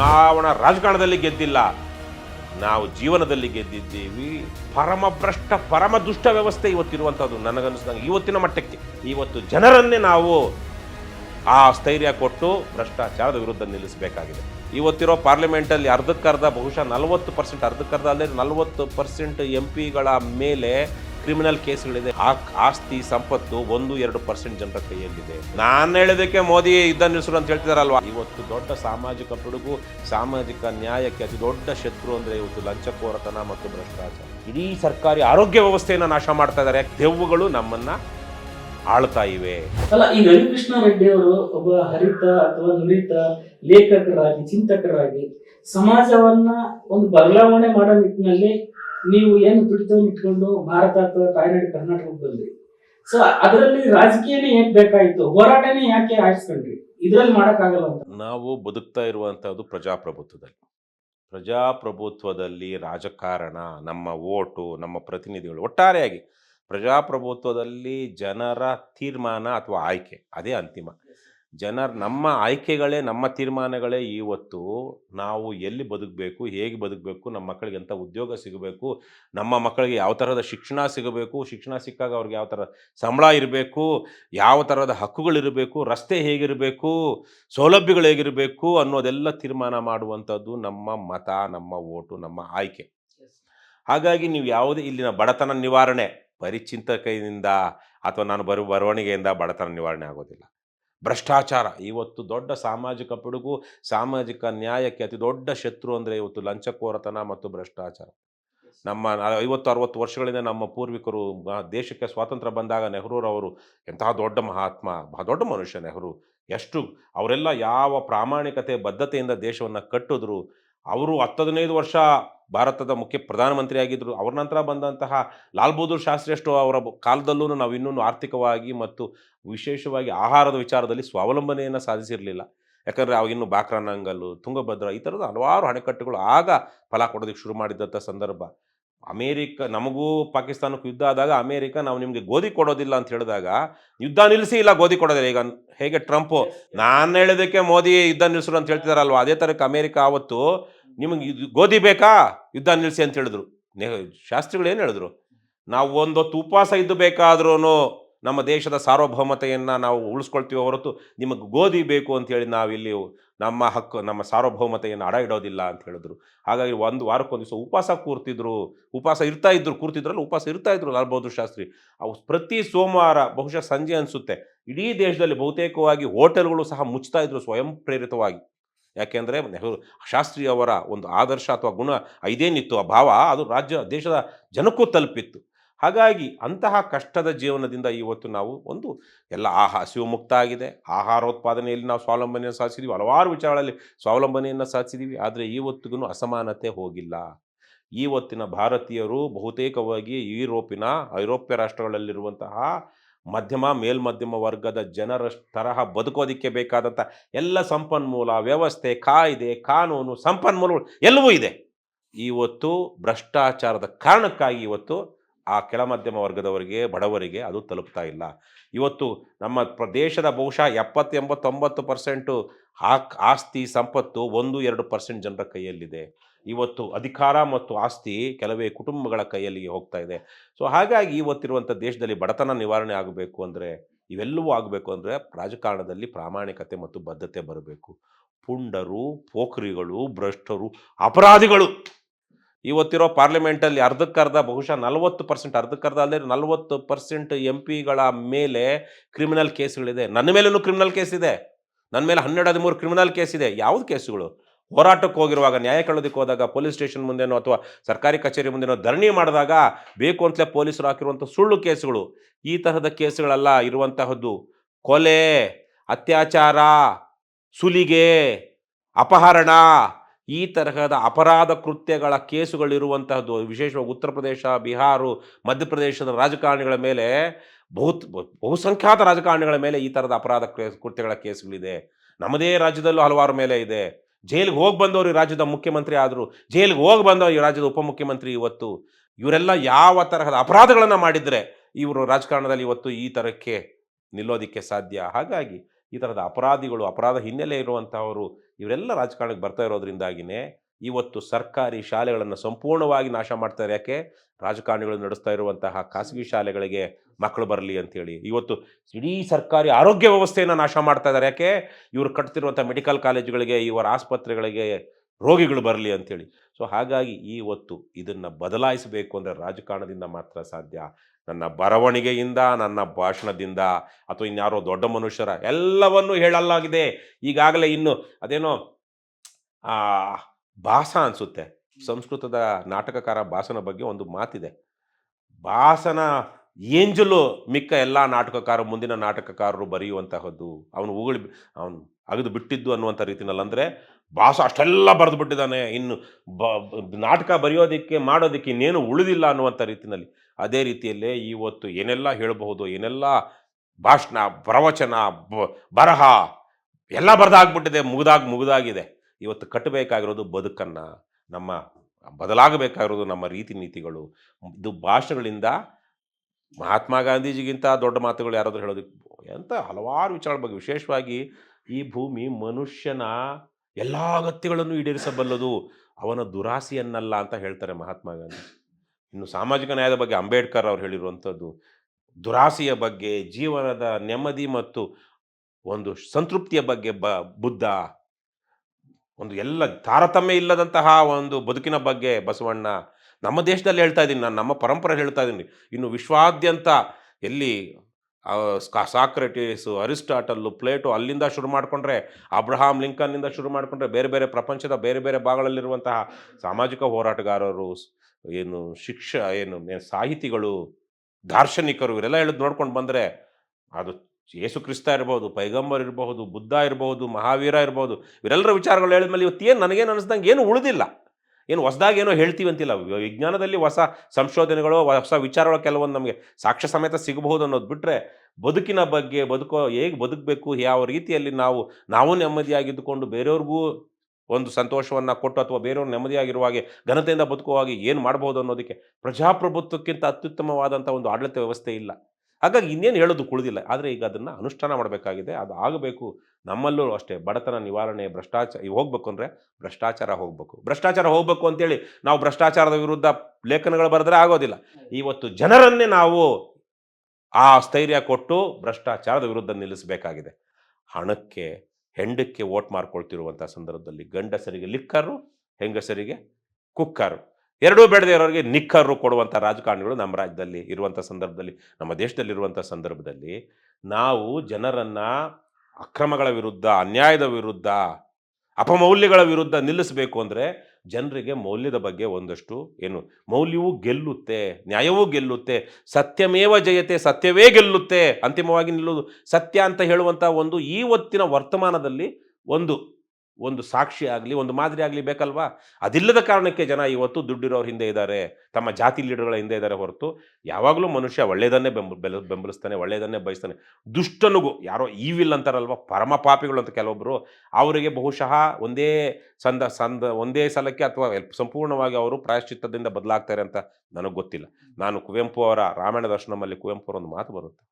ಚುನಾವಣಾ ರಾಜಕಾರಣದಲ್ಲಿ ಗೆದ್ದಿಲ್ಲ. ನಾವು ಜೀವನದಲ್ಲಿ ಗೆದ್ದಿದ್ದೀವಿ. ಪರಮ ಭ್ರಷ್ಟ, ಪರಮ ದುಷ್ಟ ವ್ಯವಸ್ಥೆ ಇವತ್ತಿರುವಂಥದ್ದು ನನಗನ್ನಿಸ್ದಂಗೆ ಇವತ್ತಿನ ಮಟ್ಟಕ್ಕೆ. ಇವತ್ತು ಜನರನ್ನೇ ನಾವು ಆ ಸ್ಥೈರ್ಯ ಕೊಟ್ಟು ಭ್ರಷ್ಟಾಚಾರದ ವಿರುದ್ಧ ನಿಲ್ಲಿಸಬೇಕಾಗಿದೆ. ಇವತ್ತಿರೋ ಪಾರ್ಲಿಮೆಂಟಲ್ಲಿ ಅರ್ಧಕ್ಕರ್ಧ, ಬಹುಶಃ ನಲವತ್ತು ಪರ್ಸೆಂಟ್, ಅರ್ಧಕ್ಕರ್ಧ ಅಲ್ಲದೆ ನಲವತ್ತು ಪರ್ಸೆಂಟ್ ಎಂ ಪಿಗಳ ಮೇಲೆ ಕ್ರಿಮಿನಲ್ ಕೇಸ್ಗಳಿದೆ. ಆ ಆಸ್ತಿ ಸಂಪತ್ತು ಒಂದು ಎರಡು ಪರ್ಸೆಂಟ್ ಜನರ ಕೈಯಲ್ಲಿದೆ. ನಾನು ಹೇಳೋದಕ್ಕೆ ಮೋದಿ ಯುದ್ಧ ನಿಲ್ಲಿಸರು ಅಂತ ಹೇಳ್ತಿದಾರಲ್ವಾ? ಇವತ್ತು ದೊಡ್ಡ ಸಾಮಾಜಿಕ ಪಿಡುಗು, ಸಾಮಾಜಿಕ ನ್ಯಾಯಕ್ಕೆ ಅತಿ ದೊಡ್ಡ ಶತ್ರು ಅಂದ್ರೆ ಇವತ್ತು ಲಂಚಕೋರತನ ಮತ್ತು ಭ್ರಷ್ಟಾಚಾರ. ಇಡೀ ಸರ್ಕಾರಿ ಆರೋಗ್ಯ ವ್ಯವಸ್ಥೆಯನ್ನು ನಾಶ ಮಾಡ್ತಾ ಇದ್ದಾರೆ ದೆವ್ವಗಳು ನಮ್ಮನ್ನ ಆಳ್ತಾ ಇವೆ? ಅಲ್ಲ, ಈ ರವಿಕೃಷ್ಣ ರೆಡ್ಡಿ ಅವರು ಒಬ್ಬ ಹರಿತ ಅಥವಾ ನುರಿತ ಲೇಖಕರಾಗಿ, ಚಿಂತಕರಾಗಿ ಸಮಾಜವನ್ನ ಒಂದು ಬದಲಾವಣೆ ಮಾಡೋ ನಿಟ್ಟಿನಲ್ಲಿ ನೀವು ಏನು ತುಡಿತವನ್ನು ಇಟ್ಕೊಂಡು ಭಾರತ ಅಥವಾ ತಾಯ್ನಾಡು ಕರ್ನಾಟಕಕ್ಕೆ ಬಂದ್ರಿ? ಸೊ ಅದರಲ್ಲಿ ರಾಜಕೀಯನೇ ಏನ್ ಬೇಕಾಯ್ತು? ಹೋರಾಟನೇ ಯಾಕೆ ಆಡಿಸ್ಕೊಂಡ್ರಿ ಇದ್ರಲ್ಲಿ ಮಾಡಕ್ಕಾಗಲ್ಲ ಅಂತ. ನಾವು ಬದುಕ್ತಾ ಇರುವಂತಹದ್ದು ಪ್ರಜಾಪ್ರಭುತ್ವದಲ್ಲಿ. ಪ್ರಜಾಪ್ರಭುತ್ವದಲ್ಲಿ ರಾಜಕಾರಣ, ನಮ್ಮ ಓಟು, ನಮ್ಮ ಪ್ರತಿನಿಧಿಗಳು ಒಟ್ಟಾರೆಯಾಗಿ ಪ್ರಜಾಪ್ರಭುತ್ವದಲ್ಲಿ ಜನರ ತೀರ್ಮಾನ ಅಥವಾ ಆಯ್ಕೆ, ಅದೇ ಅಂತಿಮ. ಜನರ ನಮ್ಮ ಆಯ್ಕೆಗಳೇ ನಮ್ಮ ತೀರ್ಮಾನಗಳೇ ಇವತ್ತು ನಾವು ಎಲ್ಲಿ ಬದುಕಬೇಕು ಹೇಗೆ ಬದುಕಬೇಕು ನಮ್ಮ ಮಕ್ಕಳಿಗೆ ಎಂಥ ಉದ್ಯೋಗ ಸಿಗಬೇಕು ನಮ್ಮ ಮಕ್ಕಳಿಗೆ ಯಾವ ಥರದ ಶಿಕ್ಷಣ ಸಿಗಬೇಕು ಶಿಕ್ಷಣ ಸಿಕ್ಕಾಗ ಅವ್ರಿಗೆ ಯಾವ ಥರ ಸಂಬಳ ಇರಬೇಕು ಯಾವ ಥರದ ಹಕ್ಕುಗಳಿರಬೇಕು ರಸ್ತೆ ಹೇಗಿರಬೇಕು ಸೌಲಭ್ಯಗಳು ಹೇಗಿರಬೇಕು ಅನ್ನೋದೆಲ್ಲ ತೀರ್ಮಾನ ಮಾಡುವಂಥದ್ದು ನಮ್ಮ ಮತ ನಮ್ಮ ಓಟು ನಮ್ಮ ಆಯ್ಕೆ. ಹಾಗಾಗಿ ನೀವು ಯಾವುದೇ ಇಲ್ಲಿನ ಬಡತನ ನಿವಾರಣೆ ಪರಿಚಿಂತಕದಿಂದ ಅಥವಾ ನಾನು ಬರುವ ಬರವಣಿಗೆಯಿಂದ ಬಡತನ ನಿವಾರಣೆ ಆಗೋದಿಲ್ಲ. ಭ್ರಷ್ಟಾಚಾರ. ಇವತ್ತು ದೊಡ್ಡ ಸಾಮಾಜಿಕ ಪಿಡುಗು ಸಾಮಾಜಿಕ ನ್ಯಾಯಕ್ಕೆ ಅತಿ ದೊಡ್ಡ ಶತ್ರು ಅಂದರೆ ಇವತ್ತು ಲಂಚಕೋರತನ ಮತ್ತು ಭ್ರಷ್ಟಾಚಾರ. ನಮ್ಮ ಐವತ್ತು ಅರವತ್ತು ವರ್ಷಗಳಿಂದ ನಮ್ಮ ಪೂರ್ವಿಕರು ದೇಶಕ್ಕೆ ಸ್ವಾತಂತ್ರ್ಯ ಬಂದಾಗ ನೆಹರೂರವರು ಎಂತಹ ದೊಡ್ಡ ಮಹಾತ್ಮ ಬಹಳ ದೊಡ್ಡ ಮನುಷ್ಯ ನೆಹರು. ಎಷ್ಟು ಅವರೆಲ್ಲ ಯಾವ ಪ್ರಾಮಾಣಿಕತೆ ಬದ್ಧತೆಯಿಂದ ದೇಶವನ್ನು ಕಟ್ಟಿದ್ರು ಅವರು ಹತ್ತದನೈದು ವರ್ಷ ಭಾರತದ ಮುಖ್ಯ ಪ್ರಧಾನಮಂತ್ರಿ ಆಗಿದ್ದರು ಅವ್ರ ನಂತರ ಬಂದಂತಹ ಲಾಲ್ ಬಹದ್ದೂರ್ ಶಾಸ್ತ್ರಿ ಅಷ್ಟು ಅವರ ಕಾಲದಲ್ಲೂ ನಾವು ಇನ್ನೂ ಆರ್ಥಿಕವಾಗಿ ಮತ್ತು ವಿಶೇಷವಾಗಿ ಆಹಾರದ ವಿಚಾರದಲ್ಲಿ ಸ್ವಾವಲಂಬನೆಯನ್ನು ಸಾಧಿಸಿರಲಿಲ್ಲ. ಯಾಕಂದರೆ ಅವಾಗಿನ್ನು ಬಾಕ್ರಾನಂಗಲ್ಲು ತುಂಗಭದ್ರಾ ಈ ಥರದ ಹಲವಾರು ಅಣೆಕಟ್ಟುಗಳು ಆಗ ಫಲ ಕೊಡೋದಕ್ಕೆ ಶುರು ಮಾಡಿದಂಥ ಸಂದರ್ಭ. ಅಮೇರಿಕ ನಮಗೂ ಪಾಕಿಸ್ತಾನಕ್ಕೂ ಯುದ್ಧ ಆದಾಗ ಅಮೇರಿಕ ನಾವು ನಿಮಗೆ ಗೋಧಿ ಕೊಡೋದಿಲ್ಲ ಅಂತ ಹೇಳಿದಾಗ ಯುದ್ಧ ನಿಲ್ಲಿಸಿ ಇಲ್ಲ ಗೋಧಿ ಕೊಡೋದಿಲ್ಲ. ಈಗ ಹೇಗೆ ಟ್ರಂಪು ನಾನು ಹೇಳೋದಕ್ಕೆ ಮೋದಿ ಯುದ್ಧ ನಿಲ್ಲಿಸ್ರು ಅಂತ ಹೇಳ್ತಿದಾರಲ್ವ? ಅದೇ ಥರಕ್ಕೆ ಅಮೇರಿಕ ಆವತ್ತು ನಿಮಗೆ ಗೋಧಿ ಬೇಕಾ? ಯುದ್ಧ ನಿಲ್ಲಿಸಿ ಅಂತ ಹೇಳಿದ್ರು. ಶಾಸ್ತ್ರಿಗಳು ಏನು ಹೇಳಿದ್ರು? ನಾವು ಒಂದೊತ್ತು ಉಪವಾಸ ಇದ್ದು ಬೇಕಾದ್ರೂ ನಮ್ಮ ದೇಶದ ಸಾರ್ವಭೌಮತೆಯನ್ನು ನಾವು ಉಳಿಸ್ಕೊಳ್ತೀವಿ ಹೊರತು ನಿಮಗೆ ಗೋಧಿ ಬೇಕು ಅಂತೇಳಿ ನಾವಿಲ್ಲಿ ನಮ್ಮ ಹಕ್ಕು, ನಮ್ಮ ಸಾರ್ವಭೌಮತೆಯನ್ನು ಅಡ ಇಡೋದಿಲ್ಲ ಅಂತ ಹೇಳಿದ್ರು. ಹಾಗಾಗಿ ಒಂದು ವಾರಕ್ಕೊಂದು ದಿವಸ ಉಪವಾಸ ಕೂರ್ತಿದ್ರು, ಉಪವಾಸ ಇರ್ತಾ ಇದ್ರು, ಕೂರ್ತಿದ್ರಲ್ಲ ಉಪವಾಸ ಇರ್ತಾ ಇದ್ರು ಲಾಲ್ ಬಹದ್ದೂರ್ ಶಾಸ್ತ್ರಿ. ಅವು ಪ್ರತಿ ಸೋಮವಾರ ಬಹುಶಃ ಸಂಜೆ ಅನಿಸುತ್ತೆ. ಇಡೀ ದೇಶದಲ್ಲಿ ಬಹುತೇಕವಾಗಿ ಹೋಟೆಲ್ಗಳು ಸಹ ಮುಚ್ತಾ ಇದ್ರು ಸ್ವಯಂ ಪ್ರೇರಿತವಾಗಿ. ಯಾಕೆಂದರೆ ನೆಹರು ಶಾಸ್ತ್ರಿ ಅವರ ಒಂದು ಆದರ್ಶ ಅಥವಾ ಗುಣ ಇದೇನಿತ್ತು, ಆ ಭಾವ ಅದು ರಾಜ್ಯ, ದೇಶದ ಜನಕ್ಕೂ ತಲುಪಿತ್ತು. ಹಾಗಾಗಿ ಅಂತಹ ಕಷ್ಟದ ಜೀವನದಿಂದ ಇವತ್ತು ನಾವು ಒಂದು ಎಲ್ಲ ಆಹಾ ಹಸಿವು ಮುಕ್ತ ಆಗಿದೆ ಆಹಾರೋತ್ಪಾದನೆಯಲ್ಲಿ ನಾವು ಸ್ವಾವಲಂಬನೆಯನ್ನು ಸಾಧಿಸಿದ್ದೀವಿ ಹಲವಾರು ವಿಚಾರಗಳಲ್ಲಿ ಸ್ವಾವಲಂಬನೆಯನ್ನು ಸಾಧಿಸಿದ್ದೀವಿ ಆದರೆ ಇವತ್ತಿಗೂ ಅಸಮಾನತೆ ಹೋಗಿಲ್ಲ. ಇವತ್ತಿನ ಭಾರತೀಯರು ಬಹುತೇಕವಾಗಿ ಯುರೋಪಿನ, ಐರೋಪ್ಯ ರಾಷ್ಟ್ರಗಳಲ್ಲಿರುವಂತಹ ಮಧ್ಯಮ, ಮೇಲ್ಮಧ್ಯಮ ವರ್ಗದ ಜನರ ತರಹ ಬದುಕೋದಿಕ್ಕೆ ಬೇಕಾದಂಥ ಎಲ್ಲ ಸಂಪನ್ಮೂಲ, ವ್ಯವಸ್ಥೆ, ಕಾಯ್ದೆ, ಕಾನೂನು, ಸಂಪನ್ಮೂಲಗಳು ಎಲ್ಲವೂ ಇದೆ. ಇವತ್ತು ಭ್ರಷ್ಟಾಚಾರದ ಕಾರಣಕ್ಕಾಗಿ ಇವತ್ತು ಆ ಕೆಳ ಮಧ್ಯಮ ವರ್ಗದವರಿಗೆ, ಬಡವರಿಗೆ ಅದು ತಲುಪ್ತಾ ಇಲ್ಲ. ಇವತ್ತು ನಮ್ಮ ಪ್ರದೇಶದ ಬಹುಶಃ ಎಪ್ಪತ್ತು ಎಂಬತ್ತೊಂಬತ್ತು ಪರ್ಸೆಂಟು ಆ ಆಸ್ತಿ ಸಂಪತ್ತು ಒಂದು, ಎರಡು ಪರ್ಸೆಂಟ್ ಜನರ ಕೈಯಲ್ಲಿದೆ. ಇವತ್ತು ಅಧಿಕಾರ ಮತ್ತು ಆಸ್ತಿ ಕೆಲವೇ ಕುಟುಂಬಗಳ ಕೈಯಲ್ಲಿ ಹೋಗ್ತಾ ಇದೆ. ಸೊ, ಹಾಗಾಗಿ ಇವತ್ತಿರುವಂಥ ದೇಶದಲ್ಲಿ ಬಡತನ ನಿವಾರಣೆ ಆಗಬೇಕು ಅಂದರೆ, ಇವೆಲ್ಲವೂ ಆಗಬೇಕು ಅಂದರೆ ರಾಜಕಾರಣದಲ್ಲಿ ಪ್ರಾಮಾಣಿಕತೆ ಮತ್ತು ಬದ್ಧತೆ ಬರಬೇಕು. ಪುಂಡರು, ಪೋಖ್ರಿಗಳು, ಭ್ರಷ್ಟರು, ಅಪರಾಧಿಗಳು. ಇವತ್ತಿರೋ ಪಾರ್ಲಿಮೆಂಟಲ್ಲಿ ಅರ್ಧಕ್ಕರ್ಧ, ಬಹುಶಃ ನಲವತ್ತು ಪರ್ಸೆಂಟ್, ಅರ್ಧಕ್ಕರ್ಧ ಅಲ್ಲದೆ ನಲವತ್ತು ಪರ್ಸೆಂಟ್ ಎಂ ಪಿಗಳ ಮೇಲೆ ಕ್ರಿಮಿನಲ್ ಕೇಸ್ಗಳಿದೆ. ನನ್ನ ಮೇಲೂ ಕ್ರಿಮಿನಲ್ ಕೇಸ್ ಇದೆ. ನನ್ನ ಮೇಲೆ ಹನ್ನೆರಡು ಹದಿಮೂರು ಕ್ರಿಮಿನಲ್ ಕೇಸ್ ಇದೆ. ಯಾವ್ದು ಕೇಸುಗಳು? ಹೋರಾಟಕ್ಕೆ ಹೋಗಿರುವಾಗ, ನ್ಯಾಯ ಕೇಳೋದಕ್ಕೆ ಹೋದಾಗ, ಪೊಲೀಸ್ ಸ್ಟೇಷನ್ ಮುಂದೆನೋ ಅಥವಾ ಸರ್ಕಾರಿ ಕಚೇರಿ ಮುಂದೆನೋ ಧರಣಿ ಮಾಡಿದಾಗ ಬೇಕು ಅಂತಲೇ ಪೊಲೀಸರು ಹಾಕಿರುವಂಥ ಸುಳ್ಳು ಕೇಸುಗಳು. ಈ ತರಹದ ಕೇಸುಗಳೆಲ್ಲ, ಇರುವಂತಹದ್ದು ಕೊಲೆ, ಅತ್ಯಾಚಾರ, ಸುಲಿಗೆ, ಅಪಹರಣ ಈ ತರಹದ ಅಪರಾಧ ಕೃತ್ಯಗಳ ಕೇಸುಗಳಿರುವಂತಹದ್ದು, ವಿಶೇಷವಾಗಿ ಉತ್ತರ ಪ್ರದೇಶ, ಬಿಹಾರ ಮಧ್ಯಪ್ರದೇಶದ ರಾಜಕಾರಣಿಗಳ ಮೇಲೆ ಬಹುತ್, ಬಹುಸಂಖ್ಯಾತ ರಾಜಕಾರಣಿಗಳ ಮೇಲೆ ಈ ಥರದ ಅಪರಾಧ ಕೃತ್ಯಗಳ ಕೇಸುಗಳಿದೆ. ನಮ್ಮದೇ ರಾಜ್ಯದಲ್ಲೂ ಹಲವಾರು ಮೇಲೆ ಇದೆ. ಜೈಲಿಗೆ ಹೋಗಿ ಬಂದವರು ಈ ರಾಜ್ಯದ ಮುಖ್ಯಮಂತ್ರಿ ಆದರೂ, ಜೈಲಿಗೆ ಹೋಗಿ ಬಂದವರು ಈ ರಾಜ್ಯದ ಉಪಮುಖ್ಯಮಂತ್ರಿ ಇವತ್ತು, ಇವರೆಲ್ಲ ಯಾವ ತರಹದ ಅಪರಾಧಗಳನ್ನು ಮಾಡಿದರೆ ಇವರು ರಾಜಕಾರಣದಲ್ಲಿ ಇವತ್ತು ಈ ಥರಕ್ಕೆ ನಿಲ್ಲೋದಿಕ್ಕೆ ಸಾಧ್ಯ? ಹಾಗಾಗಿ ಈ ಥರದ ಅಪರಾಧಿಗಳು, ಅಪರಾಧ ಹಿನ್ನೆಲೆ ಇರುವಂಥವರು ಇವರೆಲ್ಲ ರಾಜಕಾರಣಕ್ಕೆ ಬರ್ತಾ ಇರೋದ್ರಿಂದಾಗಿಯೇ ಇವತ್ತು ಸರ್ಕಾರಿ ಶಾಲೆಗಳನ್ನು ಸಂಪೂರ್ಣವಾಗಿ ನಾಶ ಮಾಡ್ತಾರೆ ಯಾಕೆ? ರಾಜಕಾರಣಿಗಳು ನಡೆಸ್ತಾ ಇರುವಂತಹ ಖಾಸಗಿ ಶಾಲೆಗಳಿಗೆ ಮಕ್ಕಳು ಬರಲಿ ಅಂತೇಳಿ ಇವತ್ತು ಇಡೀ ಸರ್ಕಾರಿ ಆರೋಗ್ಯ ವ್ಯವಸ್ಥೆಯನ್ನು ನಾಶ ಮಾಡ್ತಾ ಇದ್ದಾರೆ. ಯಾಕೆ? ಇವರು ಕಟ್ತಿರುವಂಥ ಮೆಡಿಕಲ್ ಕಾಲೇಜುಗಳಿಗೆ, ಇವರ ಆಸ್ಪತ್ರೆಗಳಿಗೆ ರೋಗಿಗಳು ಬರಲಿ ಅಂತೇಳಿ ಸೊ, ಹಾಗಾಗಿ ಈ ಹೊತ್ತು ಇದನ್ನು ಬದಲಾಯಿಸಬೇಕು ಅಂದರೆ ರಾಜಕಾರಣದಿಂದ ಮಾತ್ರ ಸಾಧ್ಯ. ನನ್ನ ಬರವಣಿಗೆಯಿಂದ ನನ್ನ ಭಾಷಣದಿಂದ ಅಥವಾ ಇನ್ಯಾರೋ ದೊಡ್ಡ ಮನುಷ್ಯರ ಎಲ್ಲವನ್ನೂ ಹೇಳಲಾಗಿದೆ. ಈಗಾಗಲೇ ಇನ್ನು ಅದೇನೋ ಆ ಭಾಸ ಅನಿಸುತ್ತೆ. ಸಂಸ್ಕೃತದ ನಾಟಕಕಾರ ಭಾಸನ ಬಗ್ಗೆ ಒಂದು ಮಾತಿದೆ. ಭಾಸನ ಏಂಜಲು ಮಿಕ್ಕ ಎಲ್ಲ ನಾಟಕಕಾರ ಮುಂದಿನ ನಾಟಕಕಾರರು ಬರೆಯುವಂತಹದ್ದು ಅವನು ಉಗುಳಿ ಅವನು ಅಗದು ಬಿಟ್ಟಿದ್ದು ಅನ್ನುವಂಥ ರೀತಿನಲ್ಲಿ ಅಂದರೆ ಭಾಸ ಅಷ್ಟೆಲ್ಲ ಬರೆದು ಬಿಟ್ಟಿದ್ದಾನೆ. ಇನ್ನು ಬ ಬ- ನಾಟಕ ಬರೆಯೋದಕ್ಕೆ ಮಾಡೋದಕ್ಕೆ ಇನ್ನೇನು ಉಳಿದಿಲ್ಲ ಅನ್ನುವಂಥ ರೀತಿಯಲ್ಲಿ ಅದೇ ರೀತಿಯಲ್ಲೇ ಇವತ್ತು ಏನೆಲ್ಲ ಹೇಳಬಹುದು, ಏನೆಲ್ಲ ಭಾಷಣ, ಪ್ರವಚನ ಬರಹ ಎಲ್ಲ ಬರೆದಾಗ್ಬಿಟ್ಟಿದೆ, ಮುಗಿದಾಗ, ಮುಗಿದಾಗಿದೆ. ಇವತ್ತು ಕಟ್ಟಬೇಕಾಗಿರೋದು ಬದುಕನ್ನು, ನಮ್ಮ ಬದಲಾಗಬೇಕಾಗಿರೋದು ನಮ್ಮ ರೀತಿ ನೀತಿಗಳು. ಇದು ಭಾಷೆಗಳಿಂದ ಮಹಾತ್ಮ ಗಾಂಧೀಜಿಗಿಂತ ದೊಡ್ಡ ಮಾತುಗಳು ಯಾರಾದರೂ ಹೇಳೋದಕ್ಕೆ ಎಂಥ ಹಲವಾರು ವಿಚಾರಗಳ ಬಗ್ಗೆ ವಿಶೇಷವಾಗಿ ಈ ಭೂಮಿ ಮನುಷ್ಯನ ಎಲ್ಲ ಅಗತ್ಯಗಳನ್ನು ಈಡೇರಿಸಬಲ್ಲದು, ಅವನ ದುರಾಸಿಯನ್ನಲ್ಲ ಅಂತ ಹೇಳ್ತಾರೆ ಮಹಾತ್ಮ ಗಾಂಧಿ ಇನ್ನು ಸಾಮಾಜಿಕ ನ್ಯಾಯದ ಬಗ್ಗೆ ಅಂಬೇಡ್ಕರ್ ಅವ್ರು ಹೇಳಿರುವಂಥದ್ದು, ದುರಾಸೆಯ ಬಗ್ಗೆ, ಜೀವನದ ನೆಮ್ಮದಿ ಮತ್ತು ಒಂದು ಸಂತೃಪ್ತಿಯ ಬಗ್ಗೆ ಬ, ಬುದ್ಧ, ಒಂದು ಎಲ್ಲ ತಾರತಮ್ಯ ಇಲ್ಲದಂತಹ ಒಂದು ಬದುಕಿನ ಬಗ್ಗೆ ಬಸವಣ್ಣ, ನಮ್ಮ ದೇಶದಲ್ಲಿ ಹೇಳ್ತಾ ಇದ್ದೀನಿ, ನಾನು ನಮ್ಮ ಪರಂಪರೆ ಹೇಳ್ತಾ ಇದ್ದೀನಿ. ಇನ್ನು ವಿಶ್ವಾದ್ಯಂತ ಎಲ್ಲಿ ಸಾಕ್ರೆಟಿಸು, ಅರಿಸ್ಟಾಟಲ್ಲು, ಪ್ಲೇಟು ಅಲ್ಲಿಂದ ಶುರು ಮಾಡಿಕೊಂಡ್ರೆ, ಅಬ್ರಹಾಂ ಲಿಂಕನ್ನಿಂದ ಶುರು ಮಾಡಿಕೊಂಡ್ರೆ, ಬೇರೆ ಬೇರೆ ಪ್ರಪಂಚದ ಬೇರೆ ಬೇರೆ ಭಾಗಗಳಲ್ಲಿರುವಂತಹ ಸಾಮಾಜಿಕ ಹೋರಾಟಗಾರರು ಏನು ಶಿಕ್ಷ, ಏನು ಸಾಹಿತಿಗಳು, ದಾರ್ಶನಿಕರು ಇವರೆಲ್ಲ ಹೇಳೋದು ನೋಡ್ಕೊಂಡು ಬಂದರೆ ಅದು ಯೇಸು ಕ್ರಿಸ್ತ ಇರ್ಬೋದು, ಪೈಗಂಬರ್ ಇರಬಹುದು ಬುದ್ಧ ಇರಬಹುದು ಮಹಾವೀರ ಇರ್ಬೋದು, ಇವರೆಲ್ಲರ ವಿಚಾರಗಳು ಹೇಳಿದ್ಮೇಲೆ ಮೇಲೆ ಏನು ನನಗೇನು ಅನಿಸ್ದಂಗೆ ಏನು ಉಳಿದಿಲ್ಲ. ಏನು ಹೊಸದಾಗಿ ಏನೋ ಹೇಳ್ತೀವಿ ಅಂತಿಲ್ಲ. ವಿಜ್ಞಾನದಲ್ಲಿ ಹೊಸ ಸಂಶೋಧನೆಗಳು, ಹೊಸ ವಿಚಾರಗಳು ಕೆಲವೊಂದು ನಮಗೆ ಸಾಕ್ಷ್ಯ ಸಮೇತ ಸಿಗಬಹುದು ಅನ್ನೋದು ಬಿಟ್ಟರೆ ಬದುಕಿನ ಬಗ್ಗೆ, ಬದುಕೋ ಹೇಗೆ ಬದುಕಬೇಕು, ಯಾವ ರೀತಿಯಲ್ಲಿ ನಾವು ನಾವು ನೆಮ್ಮದಿಯಾಗಿದ್ದುಕೊಂಡು ಬೇರೆಯವ್ರಿಗೂ ಒಂದು ಸಂತೋಷವನ್ನು ಕೊಟ್ಟು ಅಥವಾ ಬೇರೆಯವ್ರು ನೆಮ್ಮದಿಯಾಗಿರುವಾಗೆ ಘನತೆಯಿಂದ ಬದುಕುವಾಗೆ ಏನು ಮಾಡ್ಬೋದು ಅನ್ನೋದಕ್ಕೆ ಪ್ರಜಾಪ್ರಭುತ್ವಕ್ಕಿಂತ ಅತ್ಯುತ್ತಮವಾದಂಥ ಒಂದು ಆಡಳಿತ ವ್ಯವಸ್ಥೆ ಇಲ್ಲ. ಹಾಗಾಗಿ ಇನ್ನೇನು ಹೇಳೋದು ಕುಳಿದಿಲ್ಲ. ಆದರೆ ಈಗ ಅದನ್ನು ಅನುಷ್ಠಾನ ಮಾಡಬೇಕಾಗಿದೆ. ಅದು ಆಗಬೇಕು. ನಮ್ಮಲ್ಲೂ ಅಷ್ಟೇ ಬಡತನ ನಿವಾರಣೆ ಭ್ರಷ್ಟಾಚಾರ ಹೋಗ್ಬೇಕು ಅಂದರೆ ಭ್ರಷ್ಟಾಚಾರ ಹೋಗಬೇಕು. ಭ್ರಷ್ಟಾಚಾರ ಹೋಗಬೇಕು ಅಂತೇಳಿ ನಾವು ಭ್ರಷ್ಟಾಚಾರದ ವಿರುದ್ಧ ಲೇಖನಗಳು ಬರೆದ್ರೆ ಆಗೋದಿಲ್ಲ. ಇವತ್ತು ಜನರನ್ನೇ ನಾವು ಆ ಸ್ಥೈರ್ಯ ಕೊಟ್ಟು ಭ್ರಷ್ಟಾಚಾರದ ವಿರುದ್ಧ ನಿಲ್ಲಿಸಬೇಕಾಗಿದೆ. ಹಣಕ್ಕೆ ಹೆಂಡಕ್ಕೆ ಓಟ್ ಮಾಡ್ಕೊಳ್ತಿರುವಂಥ ಸಂದರ್ಭದಲ್ಲಿ ಗಂಡಸರಿಗೆ ಲಿಕ್ಕರು, ಹೆಂಗಸರಿಗೆ ಕುಕ್ಕರು. ಎರಡೂ ಬೇಡದೇ ಇರೋರಿಗೆ ನಿಕ್ಕರು ಕೊಡುವಂಥ ರಾಜಕಾರಣಿಗಳು ನಮ್ಮ ರಾಜ್ಯದಲ್ಲಿ ಇರುವಂಥ ಸಂದರ್ಭದಲ್ಲಿ, ನಮ್ಮ ದೇಶದಲ್ಲಿರುವಂಥ ಸಂದರ್ಭದಲ್ಲಿ ನಾವು ಜನರನ್ನು ಅಕ್ರಮಗಳ ವಿರುದ್ಧ, ಅನ್ಯಾಯದ ವಿರುದ್ಧ, ಅಪಮೌಲ್ಯಗಳ ವಿರುದ್ಧ ನಿಲ್ಲಿಸಬೇಕು ಅಂದರೆ ಜನರಿಗೆ ಮೌಲ್ಯದ ಬಗ್ಗೆ ಒಂದಷ್ಟು ಏನು, ಮೌಲ್ಯವೂ ಗೆಲ್ಲುತ್ತೆ, ನ್ಯಾಯವೂ ಗೆಲ್ಲುತ್ತೆ, ಸತ್ಯಮೇವ ಜಯತೆ, ಸತ್ಯವೇ ಗೆಲ್ಲುತ್ತೆ, ಅಂತಿಮವಾಗಿ ನಿಲ್ಲುವುದು ಸತ್ಯ ಅಂತ ಹೇಳುವಂಥ ಒಂದು ಈ ಹೊತ್ತಿನ ವರ್ತಮಾನದಲ್ಲಿ ಒಂದು ಒಂದು ಸಾಕ್ಷಿ ಆಗಲಿ ಒಂದು ಮಾದರಿ ಆಗಲಿ ಬೇಕಲ್ವಾ? ಅದಿಲ್ಲದ ಕಾರಣಕ್ಕೆ ಜನ ಇವತ್ತು ದುಡ್ಡಿರೋರ ಹಿಂದೆ ಇದ್ದಾರೆ ತಮ್ಮ ಜಾತಿ ಲೀಡರ್ಗಳ ಹಿಂದೆ ಇದ್ದಾರೆ ಹೊರತು ಯಾವಾಗಲೂ ಮನುಷ್ಯ ಒಳ್ಳೆಯದನ್ನೇ ಬೆಂಬಲ ಬೆಲ ಬೆಂಬಲಿಸ್ತಾನೆ ಒಳ್ಳೆಯದನ್ನೇ ಬಯಸ್ತಾನೆ. ದುಷ್ಟನಿಗೂ ಯಾರೋ ಈವಿಲ್ ಅಂತಾರಲ್ವ ಪರಮ ಪಾಪಿಗಳು ಅಂತ ಕೆಲವೊಬ್ಬರು ಅವರಿಗೆ ಬಹುಶಃ ಒಂದೇ ಸಂದ ಸಂದ ಒಂದೇ ಸಲಕ್ಕೆ ಅಥವಾ ಸಂಪೂರ್ಣವಾಗಿ ಅವರು ಪ್ರಾಯಶ್ಚಿತ್ತದಿಂದ ಬದಲಾಗ್ತಾರೆ ಅಂತ ನನಗೆ ಗೊತ್ತಿಲ್ಲ. ನಾನು ಕುವೆಂಪು ಅವರ ರಾಮಾಯಣ ದರ್ಶನಮಲ್ಲಿ ಕುವೆಂಪು ಅವರ ಒಂದು ಮಾತು ಬರುತ್ತೆ.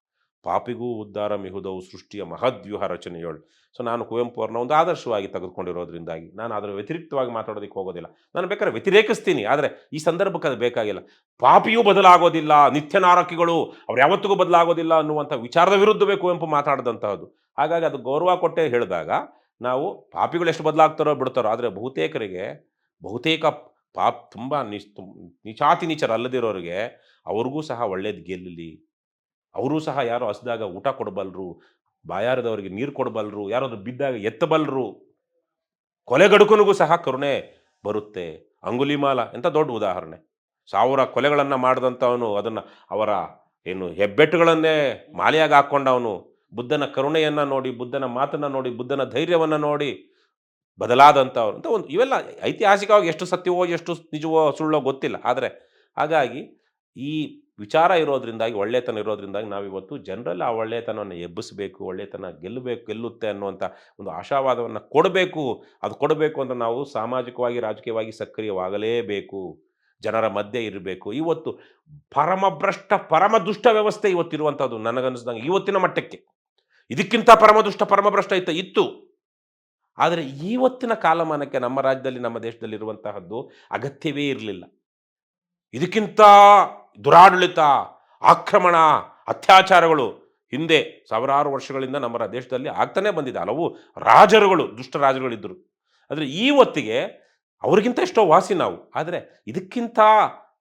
ಪಾಪಿಗೂ ಉದ್ಧಾರ ಮಿಹುದವು ಸೃಷ್ಟಿಯ ಮಹದ್ವ್ಯೂಹ ರಚನೆಯೋಳು. ಸೊ, ನಾನು ಕುವೆಂಪು ಅವ್ರನ್ನ ಒಂದು ಆದರ್ಶವಾಗಿ ತೆಗೆದುಕೊಂಡಿರೋದ್ರಿಂದಾಗಿ ನಾನು ಅದರ ವ್ಯತಿರಿಕ್ತವಾಗಿ ಮಾತಾಡೋದಕ್ಕೆ ಹೋಗೋದಿಲ್ಲ. ನಾನು ಬೇಕಾದ್ರೆ ವ್ಯತಿರೇಕಿಸ್ತೀನಿ, ಆದರೆ ಈ ಸಂದರ್ಭಕ್ಕೆ ಅದು ಬೇಕಾಗಿಲ್ಲ. ಪಾಪಿಯೂ ಬದಲಾಗೋದಿಲ್ಲ ನಿತ್ಯ ನಾರಕಿಗಳು ಅವ್ರು ಯಾವತ್ತಿಗೂ ಬದಲಾಗೋದಿಲ್ಲ ಅನ್ನುವಂಥ ವಿಚಾರದ ವಿರುದ್ಧವೇ ಕುವೆಂಪು ಮಾತಾಡಿದಂತಹದ್ದು. ಹಾಗಾಗಿ ಅದು ಗೌರವ ಕೊಟ್ಟೆ ಹೇಳಿದಾಗ ನಾವು ಪಾಪಿಗಳು ಎಷ್ಟು ಬದಲಾಗ್ತಾರೋ ಬಿಡ್ತಾರೋ, ಆದರೆ ಬಹುತೇಕರಿಗೆ, ಬಹುತೇಕ ಪಾಪ್ ತುಂಬ ನಿಚ್ ನಿಚಾತಿ ಅಲ್ಲದಿರೋರಿಗೆ ನೀಚರಲ್ಲದಿರೋರಿಗೆ ಅವ್ರಿಗೂ ಸಹ ಒಳ್ಳೇದು ಗೆಲ್ಲಲಿ. ಅವರೂ ಸಹ ಯಾರು ಹಸ್ದಾಗ ಊಟ ಕೊಡಬಲ್ಲರು ಬಾಯಾರದವರಿಗೆ ನೀರು ಕೊಡಬಲ್ಲರು ಯಾರಾದರೂ ಬಿದ್ದಾಗ ಎತ್ತಬಲ್ಲರು ಕೊಲೆಗಡುಕನಿಗೂ ಸಹ ಕರುಣೆ ಬರುತ್ತೆ. ಅಂಗುಲಿಮಾಲ ಎಂಥ ದೊಡ್ಡ ಉದಾಹರಣೆ. ಸಾವಿರ ಕೊಲೆಗಳನ್ನು ಮಾಡಿದಂಥವನು ಅದನ್ನು ಅವರ ಏನು ಹೆಬ್ಬೆಟ್ಟುಗಳನ್ನೇ ಮಾಲೆಯಾಗಿ ಹಾಕ್ಕೊಂಡವನು. ಬುದ್ಧನ ಕರುಣೆಯನ್ನು ನೋಡಿ, ಬುದ್ಧನ ಮಾತನ್ನು ನೋಡಿ, ಬುದ್ಧನ ಧೈರ್ಯವನ್ನು ನೋಡಿ ಬದಲಾದಂಥವ್ರು. ಅಂತ ಒಂದು ಇವೆಲ್ಲ ಐತಿಹಾಸಿಕವಾಗಿ ಎಷ್ಟು ಸತ್ಯವೋ, ಎಷ್ಟು ನಿಜವೋ, ಸುಳ್ಳೋ ಗೊತ್ತಿಲ್ಲ. ಆದರೆ ಹಾಗಾಗಿ ಈ ವಿಚಾರ ಇರೋದ್ರಿಂದಾಗಿ, ಒಳ್ಳೆತನ ಇರೋದ್ರಿಂದಾಗಿ ನಾವಿವತ್ತು ಜನರಲ್ಲಿ ಆ ಒಳ್ಳೆತನವನ್ನು ಎಬ್ಬಿಸಬೇಕು, ಒಳ್ಳೆತನ ಗೆಲ್ಲಬೇಕು ಗೆಲ್ಲುತ್ತೆ ಅನ್ನುವಂಥ ಒಂದು ಆಶಾವಾದವನ್ನು ಕೊಡಬೇಕು. ಅದು ಕೊಡಬೇಕು ಅಂತ ನಾವು ಸಾಮಾಜಿಕವಾಗಿ, ರಾಜಕೀಯವಾಗಿ ಸಕ್ರಿಯವಾಗಲೇಬೇಕು. ಜನರ ಮಧ್ಯೆ ಇರಬೇಕು. ಇವತ್ತು ಪರಮಭ್ರಷ್ಟ ಪರಮ ದುಷ್ಟ ವ್ಯವಸ್ಥೆ ಇವತ್ತಿರುವಂಥದ್ದು ನನಗನ್ನಿಸ್ದಂಗೆ ಇವತ್ತಿನ ಮಟ್ಟಕ್ಕೆ. ಇದಕ್ಕಿಂತ ಪರಮದುಷ್ಟ, ಪರಮಭ್ರಷ್ಟ ಇತ್ತು ಇತ್ತು. ಆದರೆ ಇವತ್ತಿನ ಕಾಲಮಾನಕ್ಕೆ ನಮ್ಮ ರಾಜ್ಯದಲ್ಲಿ, ನಮ್ಮ ದೇಶದಲ್ಲಿ ಇರುವಂತಹದ್ದು ಅಗತ್ಯವೇ ಇರಲಿಲ್ಲ. ಇದಕ್ಕಿಂತ ದುರಾಡಳಿತ, ಆಕ್ರಮಣ, ಅತ್ಯಾಚಾರಗಳು ಹಿಂದೆ ಸಾವಿರಾರು ವರ್ಷಗಳಿಂದ ನಮ್ಮ ದೇಶದಲ್ಲಿ ಆಗ್ತಾನೆ ಬಂದಿದೆ. ಹಲವು ರಾಜರುಗಳು, ದುಷ್ಟ ರಾಜರುಗಳಿದ್ದರು. ಆದರೆ ಈ ಹೊತ್ತಿಗೆ ಅವ್ರಿಗಿಂತ ಎಷ್ಟೋ ವಾಸಿ ನಾವು. ಆದರೆ ಇದಕ್ಕಿಂತ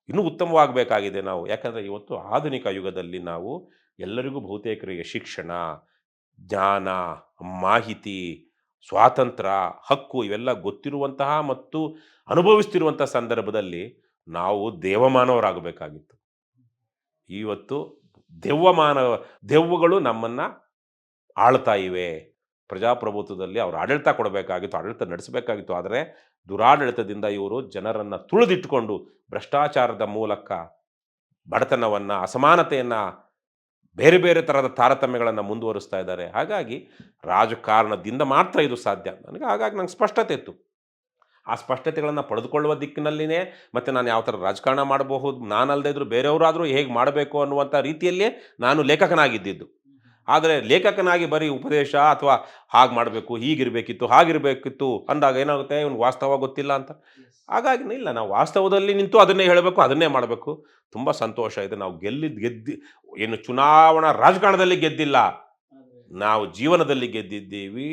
ಇನ್ನೂ ಉತ್ತಮವಾಗಬೇಕಾಗಿದೆ ನಾವು. ಯಾಕಂದರೆ ಇವತ್ತು ಆಧುನಿಕ ಯುಗದಲ್ಲಿ ನಾವು ಎಲ್ಲರಿಗೂ ಬಹುತೇಕರಿಗೆ ಶಿಕ್ಷಣ, ಜ್ಞಾನ, ಮಾಹಿತಿ, ಸ್ವಾತಂತ್ರ್ಯ, ಹಕ್ಕು ಇವೆಲ್ಲ ಗೊತ್ತಿರುವಂತಹ ಮತ್ತು ಅನುಭವಿಸ್ತಿರುವಂಥ ಸಂದರ್ಭದಲ್ಲಿ ನಾವು ದೇವಮಾನವರಾಗಬೇಕಾಗಿತ್ತು. ಇವತ್ತು ದೆವ್ವಮಾನ ದೆವ್ವಗಳು ನಮ್ಮನ್ನು ಆಳ್ತಾ ಇವೆ. ಪ್ರಜಾಪ್ರಭುತ್ವದಲ್ಲಿ ಅವರು ಆಡಳಿತ ಕೊಡಬೇಕಾಗಿತ್ತು, ಆಡಳಿತ ನಡೆಸಬೇಕಾಗಿತ್ತು. ಆದರೆ ದುರಾಡಳಿತದಿಂದ ಇವರು ಜನರನ್ನು ತುಳಿದಿಟ್ಟುಕೊಂಡು ಭ್ರಷ್ಟಾಚಾರದ ಮೂಲಕ ಬಡತನವನ್ನು, ಅಸಮಾನತೆಯನ್ನು ಬೇರೆ ಬೇರೆ ಥರದ ತಾರತಮ್ಯಗಳನ್ನು ಮುಂದುವರಿಸ್ತಾ ಇದ್ದಾರೆ. ಹಾಗಾಗಿ ರಾಜಕಾರಣದಿಂದ ಮಾತ್ರ ಇದು ಸಾಧ್ಯ. ನನಗೆ ಹಾಗಾಗಿ ನಂಗೆ ಸ್ಪಷ್ಟತೆ ಇತ್ತು. ಆ ಸ್ಪಷ್ಟತೆಗಳನ್ನು ಪಡೆದುಕೊಳ್ಳುವ ದಿಕ್ಕಿನಲ್ಲಿನೇ ಮತ್ತು ನಾನು ಯಾವ ಥರ ರಾಜಕಾರಣ ಮಾಡಬಹುದು ನಾನಲ್ಲದೆ ಇದ್ದರೂ ಬೇರೆಯವರಾದರೂ ಹೇಗೆ ಮಾಡಬೇಕು ಅನ್ನುವಂಥ ರೀತಿಯಲ್ಲೇ ನಾನು ಲೇಖಕನಾಗಿದ್ದಿದ್ದು. ಆದರೆ ಲೇಖಕನಾಗಿ ಬರೀ ಉಪದೇಶ ಅಥವಾ ಹಾಗೆ ಮಾಡಬೇಕು ಹೀಗಿರಬೇಕಿತ್ತು ಹಾಗಿರಬೇಕಿತ್ತು ಅಂದಾಗ ಏನಾಗುತ್ತೆ ಇವನು ವಾಸ್ತವ ಗೊತ್ತಿಲ್ಲ ಅಂತ. ಹಾಗಾಗಿ ಇಲ್ಲ ನಾವು ವಾಸ್ತವದಲ್ಲಿ ನಿಂತು ಅದನ್ನೇ ಹೇಳಬೇಕು ಅದನ್ನೇ ಮಾಡಬೇಕು. ತುಂಬ ಸಂತೋಷ ಇದೆ ನಾವು ಗೆಲ್ಲಿದ್ದು ಗೆದ್ದು ಏನು ಚುನಾವಣಾ ರಾಜಕಾರಣದಲ್ಲಿ ಗೆದ್ದಿಲ್ಲ. ನಾವು ಜೀವನದಲ್ಲಿ ಗೆದ್ದಿದ್ದೀವಿ.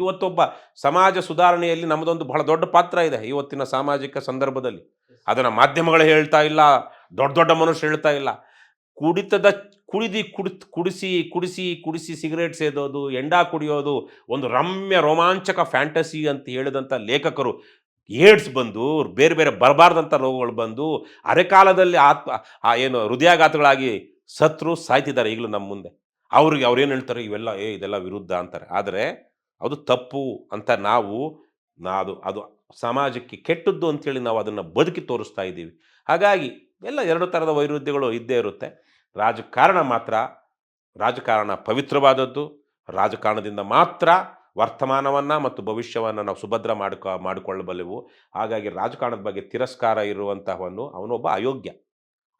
ಇವತ್ತೊಬ್ಬ ಸಮಾಜ ಸುಧಾರಣೆಯಲ್ಲಿ ನಮ್ಮದೊಂದು ಬಹಳ ದೊಡ್ಡ ಪಾತ್ರ ಇದೆ ಇವತ್ತಿನ ಸಾಮಾಜಿಕ ಸಂದರ್ಭದಲ್ಲಿ. ಅದನ್ನು ಮಾಧ್ಯಮಗಳು ಹೇಳ್ತಾ ಇಲ್ಲ ದೊಡ್ಡ ದೊಡ್ಡ ಮನುಷ್ಯ ಹೇಳ್ತಾ ಇಲ್ಲ. ಕುಡಿತದ ಕುಡಿದು ಕುಡಿ ಕುಡಿಸಿ ಕುಡಿಸಿ ಕುಡಿಸಿ ಸಿಗರೇಟ್ ಸೇದೋದು ಎಂಡ ಕುಡಿಯೋದು ಒಂದು ರಮ್ಯ ರೋಮಾಂಚಕ ಫ್ಯಾಂಟಸಿ ಅಂತ ಹೇಳಿದಂಥ ಲೇಖಕರು ಏಡ್ಸ್ ಬಂದು ಬೇರೆ ಬೇರೆ ಬರಬಾರ್ದಂಥ ರೋಗಗಳು ಬಂದು ಅರೆಕಾಲದಲ್ಲಿ ಆತ್ಮ ಏನು ಹೃದಯಾಘಾತಗಳಾಗಿ ಸತ್ರು ಸಾಯ್ತಿದ್ದಾರೆ ಈಗಲೂ ನಮ್ಮ ಮುಂದೆ. ಅವ್ರಿಗೆ ಅವ್ರೇನು ಹೇಳ್ತಾರೆ ಇವೆಲ್ಲ ಏ ಇದೆಲ್ಲ ವಿರುದ್ಧ ಅಂತಾರೆ. ಆದರೆ ಅದು ತಪ್ಪು ಅಂತ ನಾವು ನಾ ಅದು ಅದು ಸಮಾಜಕ್ಕೆ ಕೆಟ್ಟದ್ದು ಅಂತೇಳಿ ನಾವು ಅದನ್ನು ಬದುಕಿ ತೋರಿಸ್ತಾ ಇದ್ದೀವಿ. ಹಾಗಾಗಿ ಎಲ್ಲ ಎರಡು ಥರದ ವೈರುಧ್ಯಗಳು ಇದ್ದೇ ಇರುತ್ತೆ. ರಾಜಕಾರಣ ಮಾತ್ರ, ರಾಜಕಾರಣ ಪವಿತ್ರವಾದದ್ದು, ರಾಜಕಾರಣದಿಂದ ಮಾತ್ರ ವರ್ತಮಾನವನ್ನು ಮತ್ತು ಭವಿಷ್ಯವನ್ನು ನಾವು ಸುಭದ್ರ ಮಾಡಿಕೊ, ಮಾಡಿಕೊಳ್ಳಬಲ್ಲೆವು. ಹಾಗಾಗಿ ರಾಜಕಾರಣದ ಬಗ್ಗೆ ತಿರಸ್ಕಾರ ಇರುವಂತಹವನು ಅವನೊಬ್ಬ ಅಯೋಗ್ಯ.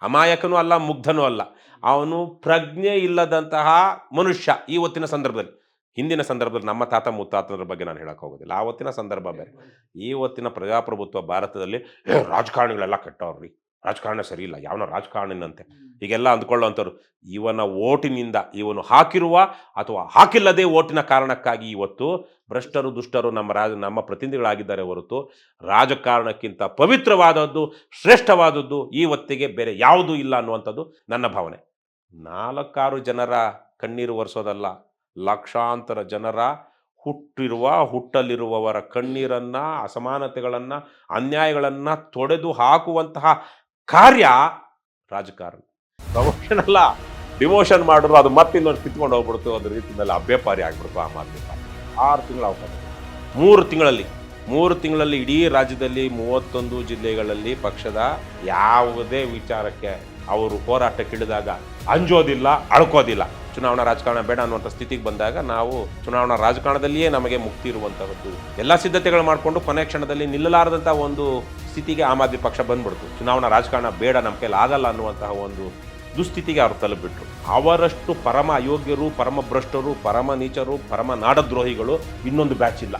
ಅಮಾಯಕನೂ ಅಲ್ಲ, ಮುಗ್ಧನೂ ಅಲ್ಲ. ಅವನು ಪ್ರಜ್ಞೆ ಇಲ್ಲದಂತಹ ಮನುಷ್ಯ ಇವತ್ತಿನ ಸಂದರ್ಭದಲ್ಲಿ. ಹಿಂದಿನ ಸಂದರ್ಭದಲ್ಲಿ ನಮ್ಮ ತಾತ ಮುತ್ತಾತನರ ಬಗ್ಗೆ ನಾನು ಹೇಳಕ್ಕೆ ಹೋಗೋದಿಲ್ಲ. ಆವತ್ತಿನ ಸಂದರ್ಭ ಬೇರೆ. ಇವತ್ತಿನ ಪ್ರಜಾಪ್ರಭುತ್ವ ಭಾರತದಲ್ಲಿ ರಾಜಕಾರಣಿಗಳೆಲ್ಲ ಕೆಟ್ಟವ್ರಿ. ರಾಜಕಾರಣ ಸರಿ ಇಲ್ಲ. ಯಾವನ ರಾಜಕಾರಣಿನಂತೆ. ಈಗೆಲ್ಲ ಅಂದ್ಕೊಳ್ಳೋಂಥವ್ರು ಇವನ ಓಟಿನಿಂದ ಇವನು ಹಾಕಿರುವ ಅಥವಾ ಹಾಕಿಲ್ಲದೆ ಓಟಿನ ಕಾರಣಕ್ಕಾಗಿ ಇವತ್ತು ಭ್ರಷ್ಟರು ದುಷ್ಟರು ನಮ್ಮ ರಾಜ ನಮ್ಮ ಪ್ರತಿನಿಧಿಗಳಾಗಿದ್ದಾರೆ ಹೊರತು ರಾಜಕಾರಣಕ್ಕಿಂತ ಪವಿತ್ರವಾದದ್ದು ಶ್ರೇಷ್ಠವಾದದ್ದು ಈ ಹೊತ್ತಿಗೆ ಬೇರೆ ಯಾವುದೂ ಇಲ್ಲ ಅನ್ನುವಂಥದ್ದು ನನ್ನ ಭಾವನೆ. ನಾಲ್ಕಾರು ಜನರ ಕಣ್ಣೀರು ಒರೆಸೋದಲ್ಲ. ಲಕ್ಷಾಂತರ ಜನರ ಹುಟ್ಟಿರುವ, ಹುಟ್ಟಲಿರುವವರ ಕಣ್ಣೀರನ್ನು, ಅಸಮಾನತೆಗಳನ್ನು, ಅನ್ಯಾಯಗಳನ್ನು ತೊಡೆದು ಹಾಕುವಂತಹ ಕಾರ್ಯ ರಾಜಕಾರಣ. ಪ್ರಮೋಷನ್ ಅಲ್ಲ, ಡಿಮೋಷನ್ ಮಾಡಿದ್ರು ಅದು ಮತ್ತೆ ಇನ್ನೊಂದು ಕಿತ್ಕೊಂಡು ಹೋಗ್ಬಿಡ್ತು ಅದ್ರ ರೀತಿಯಲ್ಲಿ ಅಭ್ಯಪಾರಿ ಆಗ್ಬಿಡ್ತು ಆ ಮಾತಿನ ಆರು ತಿಂಗಳ ಅವಕಾಶ. ಮೂರು ತಿಂಗಳಲ್ಲಿ ಮೂರು ತಿಂಗಳಲ್ಲಿ ಇಡೀ ರಾಜ್ಯದಲ್ಲಿ ಮೂವತ್ತೊಂದು ಜಿಲ್ಲೆಗಳಲ್ಲಿ ಪಕ್ಷದ ಯಾವುದೇ ವಿಚಾರಕ್ಕೆ ಅವರು ಹೋರಾಟಕ್ಕಿಳಿದಾಗ ಅಂಜೋದಿಲ್ಲ, ಅಳ್ಕೋದಿಲ್ಲ. ಚುನಾವಣಾ ರಾಜಕಾರಣ ಬೇಡ ಅನ್ನುವಂಥ ಸ್ಥಿತಿಗೆ ಬಂದಾಗ ನಾವು ಚುನಾವಣಾ ರಾಜಕಾರಣದಲ್ಲಿಯೇ ನಮಗೆ ಮುಕ್ತಿ ಇರುವಂಥದ್ದು. ಎಲ್ಲ ಸಿದ್ಧತೆಗಳು ಮಾಡಿಕೊಂಡು ಕೊನೆ ಕ್ಷಣದಲ್ಲಿ ನಿಲ್ಲಲಾರದಂಥ ಒಂದು ಸ್ಥಿತಿಗೆ ಆಮ್ ಆದ್ಮಿ ಪಕ್ಷ ಬಂದ್ಬಿಡ್ತು. ಚುನಾವಣಾ ರಾಜಕಾರಣ ಬೇಡ, ನಮ್ಮ ಕೈಲಿ ಆಗಲ್ಲ ಅನ್ನುವಂತಹ ಒಂದು ದುಸ್ಥಿತಿಗೆ ಅವರು ತಲುಪಿಬಿಟ್ರು ಅವರಷ್ಟು ಪರಮ ಅಯೋಗ್ಯರು, ಪರಮ ಭ್ರಷ್ಟರು, ಪರಮ ನೀಚರು, ಪರಮ ನಾಡದ್ರೋಹಿಗಳು ಇನ್ನೊಂದು ಬ್ಯಾಚ್ ಇಲ್ಲ.